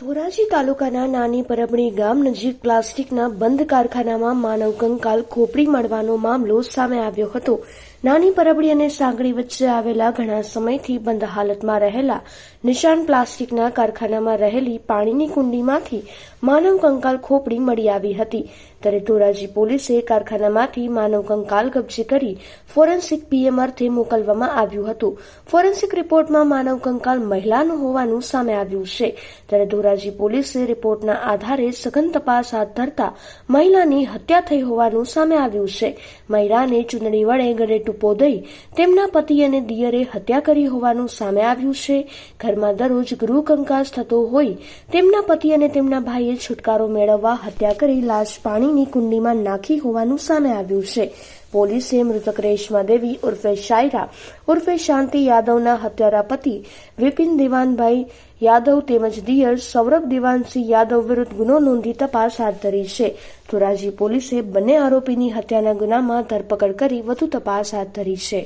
ધોરાજી તાલુકાના નાની પરબણી ગામ નજીક પ્લાસ્ટિકના બંધ કારખાનામાં માનવ કંકાલ ખોપડી મળવાનો મામલો સામે આવ્યો હતો. નાની પરબડી અને સાંગળી વચ્ચે આવેલા ઘણા સમયથી બંધ હાલતમાં રહેલા નિશાન પ્લાસ્ટિકના કારખાનામાં રહેલી પાણીની કુંડીમાંથી માનવ કંકાલ ખોપડી મળી આવી હતી. ત્યારે ધોરાજી પોલીસે કારખાનામાંથી માનવ કંકાલ કબજે કરી ફોરેન્સિક પીએમ અર્થે મોકલવામાં આવ્યું હતું. ફોરેન્સિક રિપોર્ટમાં માનવ કંકાલ મહિલાનું હોવાનું સામે આવ્યું છે. ત્યારે ધોરાજી પોલીસે રિપોર્ટના આધારે સઘન તપાસ હાથ ધરતા મહિલાની હત્યા થઈ હોવાનું સામે આવ્યું છે. મહિલાને ચૂંટણી વડે ગળે ટૂંપો દઈ તેમના પતિ અને દિયરે હત્યા કરી હોવાનું સામે આવ્યું છે. ઘરમાં દરરોજ ગૃહ કંકાસ થતો હોય તેમના પતિ અને તેમના ભાઈએ છુટકારો મેળવવા હત્યા કરી લાશ પાણીની કુંડીમાં નાખી હોવાનું સામે આવ્યું છે. પોલીસે મૃતક રેશમા દેવી ઉર્ફે શાયરા, ઉર્ફે શાંતિ યાદવના હત્યારા પતિ વિપિન દિવાનભાઈ યાદવ તેમજ દિયર સૌરભ દિવાનસિંહ યાદવ વિરુદ્ધ ગુનો નોંધી તપાસ હાથ ધરી છે. ધોરાજી પોલીસે બંને આરોપીની હત્યાના ગુનામાં ધરપકડ કરી વધુ તપાસ હાથ ધરી છે.